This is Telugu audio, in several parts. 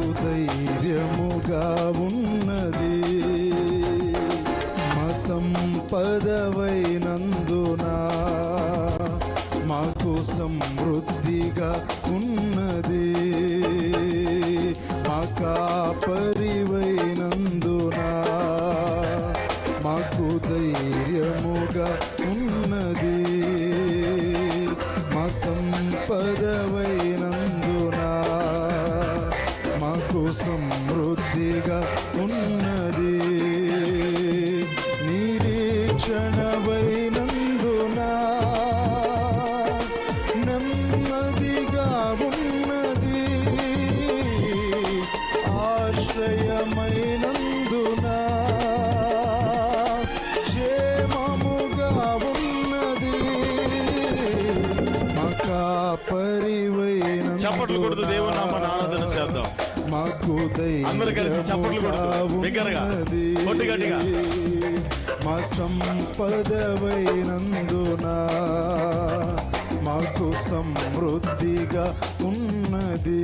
ధైర్యముగా ఉన్నది. మా సంపదవైనందున మాకు సమృద్ధిగా ఉన్నది. మాకా సమృద్ధిగా ఉన్నది చప్పట్లు కొడుతూ దేవుని నామాన్ని ఆరాధన చేద్దాం. మాకు అందరూ కలిసి చప్పట్లు కొడుతూ, బిగ్గరగా, కొట్టి గట్టిగా. మా సంపదవైనందున మాకు సమృద్ధిగా ఉన్నది.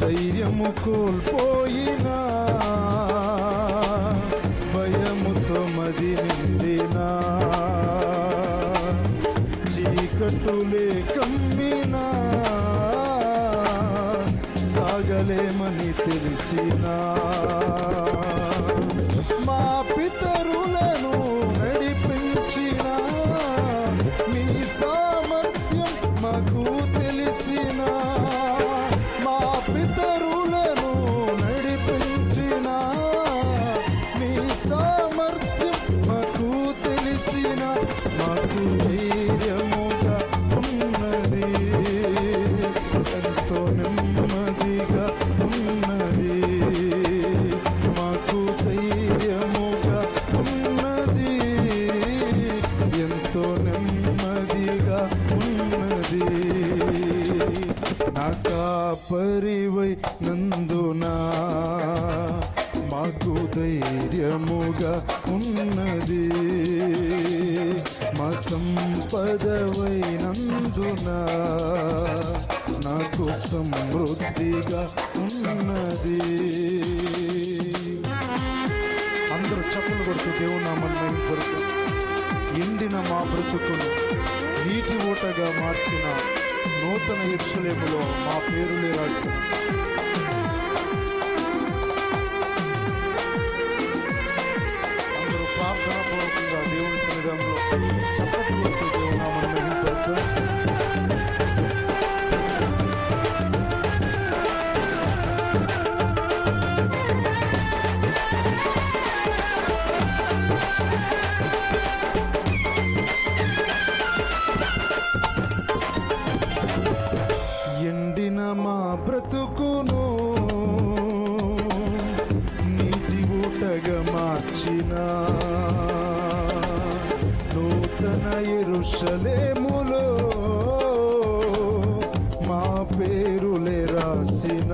ధైర్యము కోల్పోయినా భయముతో మది నిండినా చీకటులే కమ్మినా సాగలేమని తెలిసినా. కాపరివై నందునా మాకు ధైర్యముగా ఉన్నది. మా సంపదవైనందున నాకు సమృద్ధిగా ఉన్నది. అందరూ చప్పులు కొడుతూ దేవుని నామని కొడుతూ ఎండిన మా బ్రతుకును నీటి ఊటగా మార్చిన నూతన ఎరుసలేములో మా పేరులే రాసి నీటి మార్చిన నూతన ఎరుషలేములో మా పేరులే రాసిన.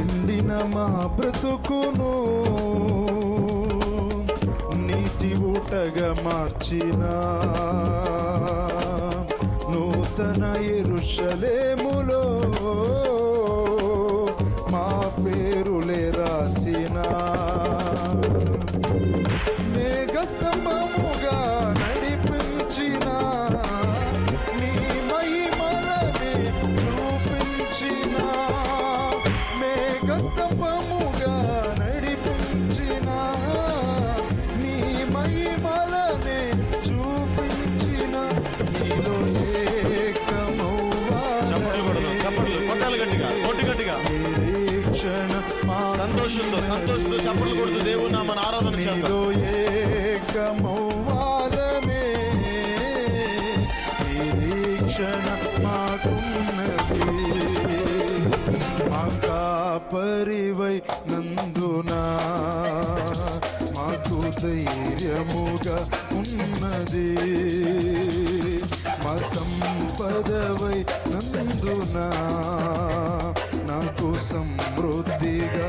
ఎండిన మా బ్రతుకును నీటి ఊటగా మార్చినా. నూతన ఎరుషలేములో మా పేరులే రాసిన మేఘస్తంభముగా సంతోషంతో సంతోషంతో చప్పట్లు కొడుతూ దేవుని మన ఆరాధన చేద్దాం. నీలో నిరీక్షణ మాకున్నది. మా కాపరివై నందునా మాకు ధైర్యముగా ఉన్నది. మా సంపదవై నందునా నాకు సమృద్ధిగా